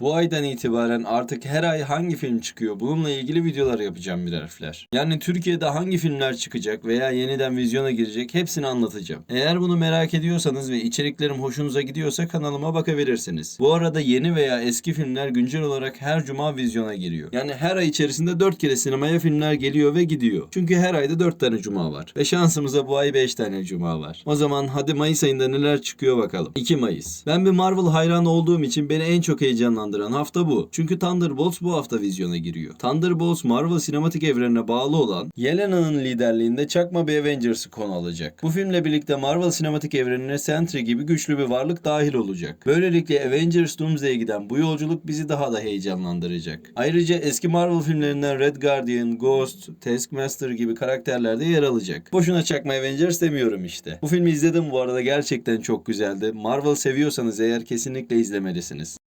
Bu aydan itibaren artık her ay hangi film çıkıyor bununla ilgili videolar yapacağım birer harfler. Yani Türkiye'de hangi filmler çıkacak veya yeniden vizyona girecek hepsini anlatacağım. Eğer bunu merak ediyorsanız ve içeriklerim hoşunuza gidiyorsa kanalıma bakabilirsiniz. Bu arada yeni veya eski filmler güncel olarak her cuma vizyona giriyor. Yani her ay içerisinde 4 kere sinemaya filmler geliyor ve gidiyor. Çünkü her ayda 4 tane cuma var. Ve şansımıza bu ay 5 tane cuma var. O zaman hadi Mayıs ayında neler çıkıyor bakalım. 2 Mayıs. Ben bir Marvel hayranı olduğum için beni en çok heyecanlandıran hafta bu. Çünkü Thunderbolts bu hafta vizyona giriyor. Thunderbolts Marvel sinematik evrenine bağlı olan Yelena'nın liderliğinde çakma bir Avengers'ı konu alacak. Bu filmle birlikte Marvel sinematik evrenine Sentry gibi güçlü bir varlık dahil olacak. Böylelikle Avengers Doomsday'e giden bu yolculuk bizi daha da heyecanlandıracak. Ayrıca eski Marvel filmlerinden Red Guardian, Ghost, Taskmaster gibi karakterler de yer alacak. Boşuna çakma Avengers demiyorum işte. Bu filmi izledim bu arada gerçekten çok güzeldi. Marvel seviyorsanız eğer kesinlikle izlemelisiniz.